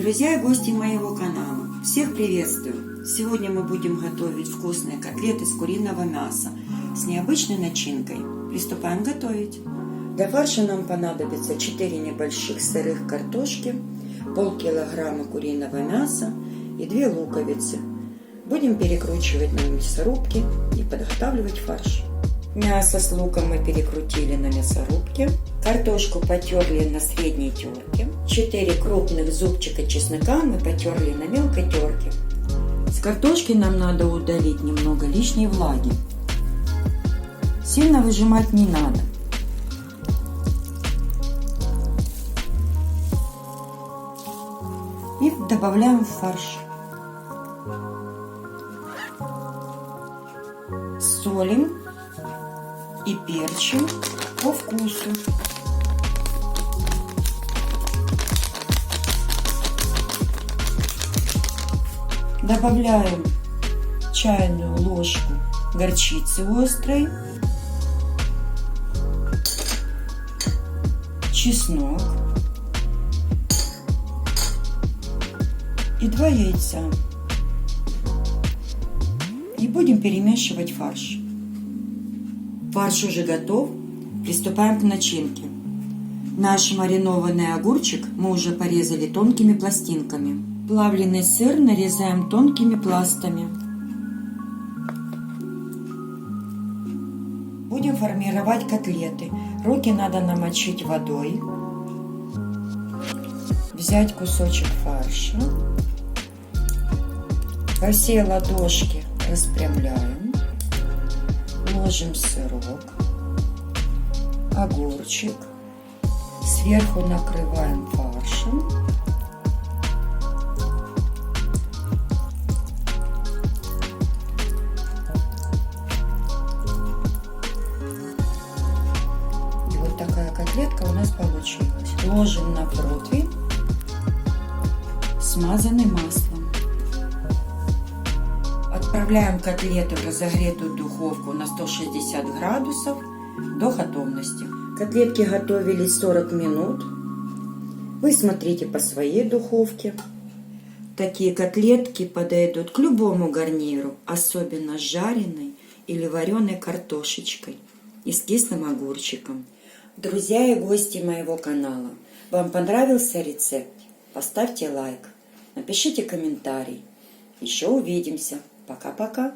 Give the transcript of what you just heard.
Друзья и гости моего канала, всех приветствую! Сегодня мы будем готовить вкусные котлеты из куриного мяса с необычной начинкой. Приступаем готовить. Для фарша нам понадобится 4 небольших сырых картошки, полкилограмма куриного мяса и 2 луковицы. Будем перекручивать на мясорубке и подготавливать фарш. Мясо с луком мы перекрутили на мясорубке. Картошку потерли на средней терке. 4 крупных зубчика чеснока мы потерли на мелкой терке. С картошки нам надо удалить немного лишней влаги. Сильно выжимать не надо. И добавляем в фарш. Солим и перчим по вкусу. Добавляем чайную ложку горчицы острой, чеснок и два яйца. И будем перемешивать фарш. Фарш уже готов. Приступаем к начинке. Наш маринованный огурчик мы уже порезали тонкими пластинками. Плавленый сыр нарезаем тонкими пластами. Будем формировать котлеты. Руки надо намочить водой. Взять кусочек фарша. Во все ладошки распрямляем. Ложим сырок, огурчик. Сверху накрываем фаршем. И вот такая котлетка у нас получилась. Ложим на противень, смазанный маслом. Отправляем котлеты в разогретую духовку на 160 градусов до готовности. Котлетки готовились 40 минут. Вы смотрите по своей духовке. Такие котлетки подойдут к любому гарниру, особенно с жареной или вареной картошечкой и с кислым огурчиком. Друзья и гости моего канала, вам понравился рецепт? Поставьте лайк, напишите комментарий. Еще увидимся. Пока-пока.